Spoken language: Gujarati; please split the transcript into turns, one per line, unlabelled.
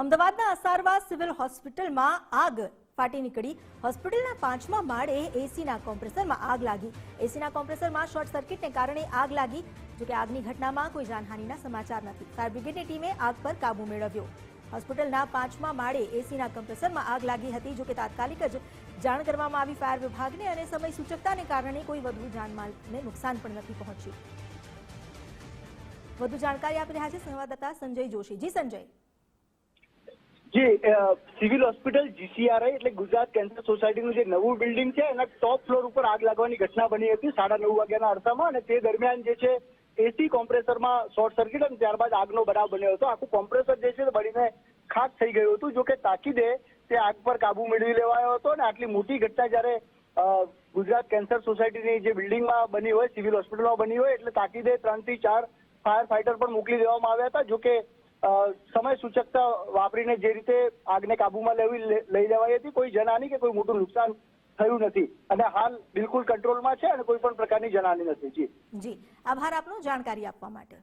અમદાવાદના અસારવા સિવિલ હોસ્પિટલમાં આગ ફાટી નીકળી. હોસ્પિટલના પાંચમા માળે એસીના કોમ્પ્રેસરમાં આગ લાગી. એસીના કોમ્પ્રેસરમાં શોર્ટ સર્કિટને કારણે આગ લાગી. જોકે આગની ઘટનામાં કોઈ જાનહાનિના સમાચાર નથી. ફાયર બ્રિગેડની ટીમે આગ પર કાબુ મેળવ્યો. હોસ્પિટલના પાંચમા માળે એસીના કમ્પ્રેસરમાં આગ લાગી હતી. જોકે તાત્કાલિક જ જાણ કરવામાં આવી ફાયર વિભાગને અને સમય સૂચકતાને કારણે કોઈ વધુ જાનમાલને નુકસાન પણ નથી પહોંચ્યું. વધુ જાણકારી આપી રહ્યા છે સંવાદદાતા સંજય જોશી. જી સંજય.
જી સિવિલ હોસ્પિટલ જીસીઆરઆઈ એટલે ગુજરાત કેન્સર સોસાયટીનું જે નવું બિલ્ડિંગ છે એના ટોપ ફ્લોર ઉપર આગ લાગવાની ઘટના બની હતી સાડા નવ વાગ્યાના અરસામાં અને તે દરમિયાન જે છે એસી કોમ્પ્રેસરમાં શોર્ટ સર્કિટ અને ત્યારબાદ આગનો બનાવ બન્યો હતો. આખું કોમ્પ્રેસર જે છે બળીને ખાક થઈ ગયું હતું જો કે તાકીદે તે આગ પર કાબુ મેળવી લેવાયો હતો અને આટલી મોટી ઘટના જ્યારે ગુજરાત કેન્સર સોસાયટીની જે બિલ્ડિંગમાં બની હોય સિવિલ હોસ્પિટલમાં બની હોય એટલે તાકીદે ત્રણથી ચાર ફાયર ફાઈટર પણ મોકલી દેવામાં આવ્યા હતા જો કે અ, સમય સૂચકતા વાપરીને જે રીતે આગને કાબુમાં લેવી લઈ લેવાઈ હતી, કોઈ જનહાની કે કોઈ મોટું નુકસાન થયું નથી. અને હાલ બિલકુલ કંટ્રોલમાં છે અને કોઈ પણ પ્રકારની જનહાની નથી. જી.
જી. આભાર આપનો જાણકારી આપવા માટે.